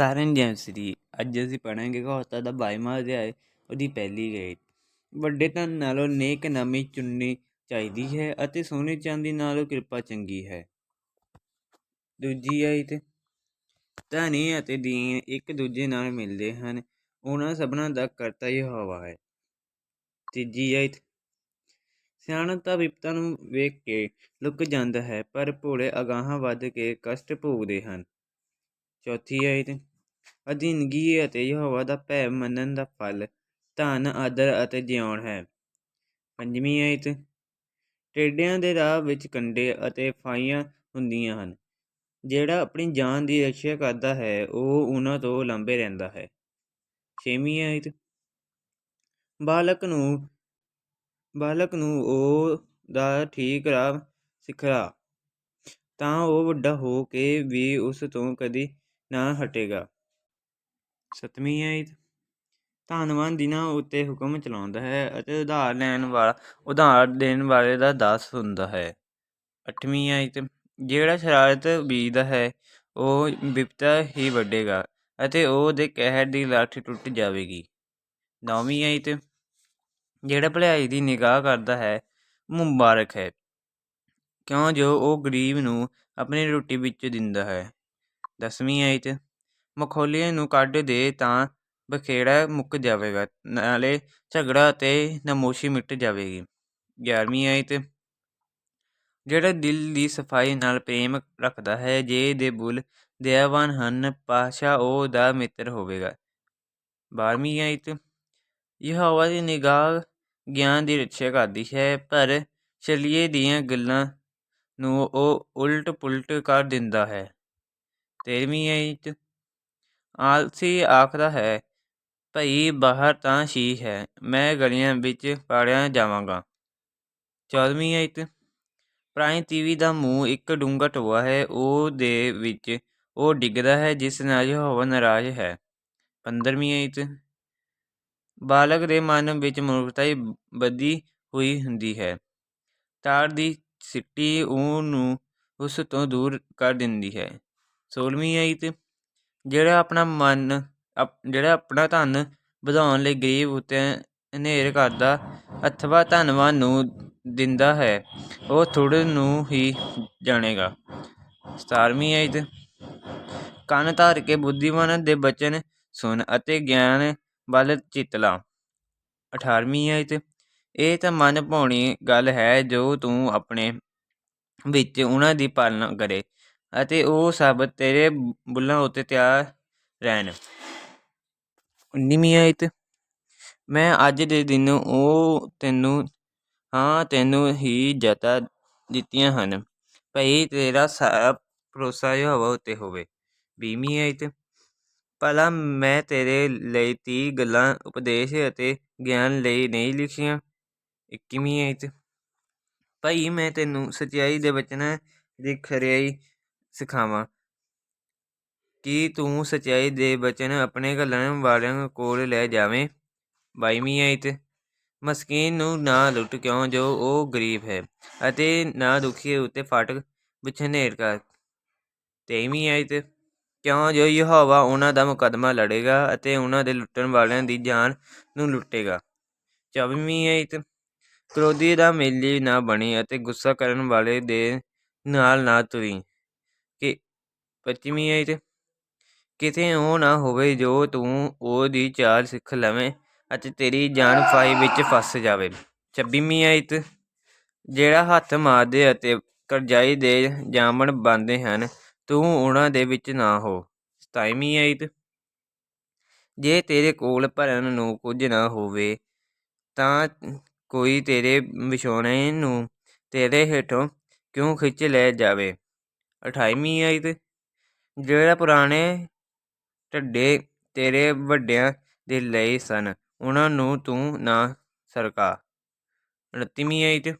ਸਾਰਨ ਨੂੰ ਅੱਜ ਅਸੀਂ ਪੜਾਂਗੇ ਕਹਾਵਤਾਂ ਦਾ ਬਾਈਵਾਂ ਅਧਿਆਇ ਉਹਦੀ ਪਹਿਲੀ ਗਈ ਵੱਡੇ ਧਨ ਨਾਲੋਂ ਨੇਕ ਨਾਮੀ ਚੁਣਨੀ ਚਾਹੀਦੀ ਹੈ ਅਤੇ ਸੋਨੇ ਚਾਂਦੀ ਨਾਲੋਂ ਕਿਰਪਾ ਚੰਗੀ ਹੈ। ਦੂਜੀ ਆਇਤ ਧਨੀ ਅਤੇ ਦੀਨ ਇੱਕ ਦੂਜੇ ਨਾਲ ਮਿਲਦੇ ਹਨ। ਉਹਨਾਂ ਸਭਨਾਂ ਦਾ ਕਰਤਾ ਹੀ। ਹਵਾ ਹੈ ਤੀਜੀ ਆਇਤ ਸਿਆਣਾ ਤਾਂ ਵਿਪਤਾ ਨੂੰ ਵੇਖ ਕੇ ਲੁਕ ਜਾਂਦਾ ਹੈ, ਪਰ ਭੋਲੇ ਅਗਾਹਾਂ ਵੱਧ ਕੇ ਕਸ਼ਟ ਭੋਗਦੇ ਹਨ। ਚੌਥੀ ਆਇਤ ਅਧੀਨਗੀ ਅਤੇ ਯਹੋਵਾ ਦਾ ਭੈ ਮੰਨਣ ਦਾ ਫਲ, ਧਨ, ਆਦਰ ਅਤੇ ਜਿਉਣ ਹੈ। ਪੰਜਵੀਂ ਆਇਤ। ਟੇਡਿਆਂ ਦੇ ਰਾਹ ਵਿੱਚ ਕੰਡੇ ਅਤੇ ਫਾਈਆਂ ਹੁੰਦੀਆਂ ਹਨ। ਜਿਹੜਾ ਆਪਣੀ ਜਾਨ ਦੀ ਰੱਖਿਆ ਕਰਦਾ ਹੈ, ਉਹ ਉਹਨਾਂ ਤੋਂ ਲੰਬੇ ਰਹਿੰਦਾ ਹੈ। ਛੇਵੀਂ ਆਇਤ। ਬਾਲਕ ਨੂੰ ਬਾਲਕ ਨੂੰ ਉਹ ਦਾ ਠੀਕ ਰਾਹ ਸਿਖਰਾ, ਤਾਂ ਉਹ ਵੱਡਾ ਹੋ ਕੇ ਵੀ ਉਸ ਤੋਂ ਕਦੀ ਨਾ ਹਟੇਗਾ। ਸੱਤਵੀਂ ਆਇਤ ਧੰਨਵਾਨ ਦਿਨਾਂ ਉੱਤੇ ਹੁਕਮ ਚਲਾਉਂਦਾ ਹੈ ਅਤੇ ਉਧਾਰ ਲੈਣ ਵਾਲਾ, ਉਧਾਰ ਦੇਣ ਵਾਲੇ ਦਾ ਦਾਸ ਹੁੰਦਾ ਹੈ। ਅੱਠਵੀਂ ਆਇਤ ਜਿਹੜਾ ਸ਼ਰਾਰਤ ਬੀਜਦਾ ਹੈ, ਉਹ ਵਿਪਤਾ ਹੀ ਵੱਢੇਗਾ ਅਤੇ ਉਹਦੇ ਕਹਿਰ ਦੀ ਲਾਠੀ ਟੁੱਟ ਜਾਵੇਗੀ। ਨੌਵੀਂ ਆਇਤ ਜਿਹੜਾ ਭਲਾਈ ਦੀ ਨਿਗਾਹ ਕਰਦਾ ਹੈ, ਮੁਬਾਰਕ ਹੈ। ਕਿਉਂ ਜੋ ਉਹ ਗਰੀਬ ਨੂੰ ਆਪਣੀ ਰੋਟੀ ਵਿੱਚ ਦਿੰਦਾ ਹੈ। ਦਸਵੀਂ ਆਇਤ ਮਖੌਲੀਏ ਨੂੰ ਕੱਢ ਦੇ ਤਾਂ ਬਖੇੜਾ ਮੁੱਕ ਜਾਵੇਗਾ, ਨਾਲੇ ਝਗੜਾ ਅਤੇ ਨਮੋਸ਼ੀ ਮਿਟ ਜਾਵੇਗੀ। ਗਿਆਰਵੀਂ ਆਇਤ। ਜਿਹੜਾ ਦਿਲ ਦੀ ਸਫ਼ਾਈ ਨਾਲ ਪ੍ਰੇਮ ਰੱਖਦਾ ਹੈ, ਜੇ ਦੇ ਬੁੱਲ ਦਇਆਵਾਨ ਹਨ ਪਾਸ਼ਾ ਉਹ ਦਾ ਮਿੱਤਰ ਹੋਵੇਗਾ। ਬਾਰਵੀਂ ਆਇਤ। ਯਹੋਵਾ ਦੀ ਨਿਗਾਹ ਗਿਆਨ ਦੀ ਰੱਖਿਆ ਕਰਦੀ ਹੈ, ਪਰ ਛਲੀਏ ਦੀਆਂ ਗੱਲਾਂ ਨੂੰ ਉਹ ਉਲਟ ਪੁਲਟ ਕਰ ਦਿੰਦਾ ਹੈ। ਤੇਰਵੀਂ ਆਇਤ। ਆਲਸੀ ਆਖਦਾ ਹੈ, ਭਈ ਬਾਹਰ ਤਾਂ ਸ਼ੀ ਹੈ, ਮੈਂ ਗਲੀਆਂ ਵਿੱਚ ਪਾੜਿਆ ਜਾਵਾਂਗਾ। ਚੌਦਵੀਂ ਆਇਤ। ਪ੍ਰਾਣੀ ਤੀਵੀ ਦਾ ਮੂੰਹ ਇੱਕ ਡੂੰਘਾ ਟੋਆ ਹੈ, ਉਹ ਦੇ ਵਿੱਚ ਉਹ ਡਿੱਗਦਾ ਹੈ, ਜਿਸ ਨਾਲ ਹਵਾ ਨਾਰਾਜ਼ ਹੈ। ਪੰਦਰਵੀਂ ਆਇਤ। ਬਾਲਕ ਦੇ ਮਨ ਵਿੱਚ ਮੂਰਖਤਾ ਬੱਧੀ ਹੋਈ ਹੁੰਦੀ ਹੈ। ਤਾਰ ਦੀ ਸਿੱਟੀ ਉਹ ਨੂੰ ਉਸ ਤੋਂ ਦੂਰ ਕਰ ਦਿੰਦੀ ਹੈ। ਸੋਲਵੀਂ ਆਇਤ। ਜਿਹੜਾ ਆਪਣਾ ਮਨ, ਅਪ, ਜਿਹੜਾ ਆਪਣਾ ਧਨ ਵਧਾਉਣ ਲਈ ਗਰੀਬ ਉੱਤੇ ਹਨੇਰ ਕਰਦਾ, ਅਥਵਾ ਧਨਵਾਨ ਨੂੰ ਦਿੰਦਾ ਹੈ, ਉਹ ਥੋੜ੍ਹੇ ਨੂੰ ਹੀ ਜਾਣੇਗਾ। ਸਤਾਰਵੀਂ ਆਇਤ। ਕੰਨ ਧਾਰ ਕੇ ਬੁੱਧੀਮਾਨ ਦੇ ਬਚਨ ਸੁਣ ਅਤੇ ਗਿਆਨ ਵੱਲ ਚਿਤਲਾ ਅਠਾਰਵੀਂ ਆਇਤ। ਇਹ ਤਾਂ ਮਨ ਭਾਉਣੀ ਗੱਲ ਹੈ ਜੋ ਤੂੰ ਆਪਣੇ ਵਿੱਚ ਉਹਨਾਂ ਦੀ ਪਾਲਣਾ ਕਰੇ। ਅਤੇ ਉਹ ਸਭ ਤੇਰੇ ਬੁੱਲਾਂ ਉੱਤੇ ਤਿਆਰ ਰਹਿਣ। ਉੱਨੀਵੀਂ ਆਇਤ। ਮੈਂ ਅੱਜ ਦੇ ਦਿਨ ਉਹ ਤੈਨੂੰ, ਹਾਂ, ਤੈਨੂੰ ਹੀ ਜਤਾ ਦਿੱਤੀਆਂ ਹਨ। ਭਈ ਤੇਰਾ ਸਾਰਾ ਭਰੋਸਾ ਯਹੋਵਾ ਉੱਤੇ ਹੋਵੇ। ਵੀਹਵੀਂ ਆਇਤ। ਭਲਾ ਮੈਂ ਤੇਰੇ ਲਈ ਤੀਹ ਗੱਲਾਂ, ਉਪਦੇਸ਼ ਅਤੇ ਗਿਆਨ ਲਈ ਨਹੀਂ ਲਿਖੀਆਂ। ਇੱਕੀਵੀਂ ਆਇਤ। ਭਈ ਮੈਂ ਤੈਨੂੰ ਸਚਾਈ ਦੇ ਬਚਨਾਂ ਦੀ ਖਰਿਆਈ ਸਿਖਾਵਾਂ। ਕਿ ਤੂੰ ਸਚਾਈ ਦੇ ਬਚਨ ਆਪਣੇ ਘੱਲਣ ਵਾਲਿਆਂ ਕੋਲ ਲੈ ਜਾਵੇਂ? ਬਾਈਵੀਂ ਆਇਤ ਮਸਕੀਨ ਨੂੰ ਨਾ ਲੁੱਟ ਕਿਉਂ ਜੋ ਉਹ ਗਰੀਬ ਹੈ? ਅਤੇ ਨਾ ਦੁਖੀ ਉੱਤੇ ਫਾਟਕ ਵਿੱਚ ਕਰ। ਤੇਈਵੀਂ ਆਇਤ ਕਿਉਂ ਜੋ ਯਹੋਵਾ ਉਹਨਾਂ ਦਾ ਮੁਕੱਦਮਾ ਲੜੇਗਾ ਅਤੇ ਉਹਨਾਂ ਦੇ ਲੁੱਟਣ ਵਾਲਿਆਂ ਦੀ ਜਾਨ ਨੂੰ ਲੁੱਟੇਗਾ? ਚੌਵੀਂ ਆਇਤ ਕ੍ਰੋਧੀ ਦਾ ਮੇਲੀ ਨਾ ਬਣੀ ਅਤੇ ਗੁੱਸਾ ਕਰਨ ਵਾਲੇ ਦੇ ਨਾਲ ਨਾ ਤੁਰੀ। ਪੱਚੀਵੀਂ ਆਇਤ ਕਿਤੇ ਉਹ ਨਾ ਹੋਵੇ ਜੋ ਤੂੰ ਉਹਦੀ ਚਾਲ ਸਿੱਖ ਲਵੇਂ ਅਤੇ ਤੇਰੀ ਜਾਨ ਫਾਈ ਵਿੱਚ ਫਸ ਜਾਵੇ। ਛੱਬੀਵੀਂ ਆਇਤ ਜਿਹੜਾ ਹੱਥ ਮਾਰਦੇ ਅਤੇ ਕਰਜ਼ਾਈ ਦੇ ਜਾਮਣ ਬੰਦੇ ਹਨ, ਤੂੰ ਉਹਨਾਂ ਦੇ ਵਿੱਚ ਨਾ ਹੋ। ਸਤਾਈਵੀਂ ਆਇਤ ਜੇ ਤੇਰੇ ਕੋਲ ਭਰਨ ਨੂੰ ਕੁਝ ਨਾ ਹੋਵੇ ਤਾਂ ਕੋਈ ਤੇਰੇ ਵਿਛੋਣੇ ਨੂੰ ਤੇਰੇ ਹੇਠੋਂ ਕਿਉਂ ਖਿੱਚ ਲੈ ਜਾਵੇ? ਅਠਾਈਵੀਂ ਆਇਤ ਜਿਹੜੇ ਪੁਰਾਣੇ ਢੱਡੇ ਤੇਰੇ ਵੱਡਿਆਂ ਦੇ ਲਈ ਸਨ, ਉਹਨਾਂ ਨੂੰ ਤੂੰ ਨਾ ਸਰਕਾ। ਉਨੱਤੀਵੀਂ ਆਇਤ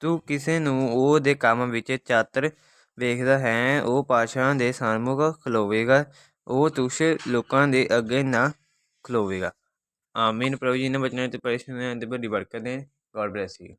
ਤੂੰ ਕਿਸੇ ਨੂੰ ਉਹਦੇ ਕੰਮ ਵਿੱਚ ਚਾਤਰ ਵੇਖਦਾ ਹੈ, ਉਹ ਪਾਸ਼ਾ ਦੇ ਸਨਮੁਖ ਖਲੋਵੇਗਾ, ਉਹ ਤੁਸ਼ ਲੋਕਾਂ ਦੇ ਅੱਗੇ ਨਾ ਖਲੋਵੇਗਾ। ਆਮੀਨ। ਪ੍ਰਭੂ ਜੀ ਨੇ ਬਚਨਾਂ ਤੇ ਪਰੇਸ਼ਾਨੀਆਂ ਤੇ ਬੜੀ ਬਰਕਤ ਦੇ ਗੋਡ ਬlesਸ ਯੂ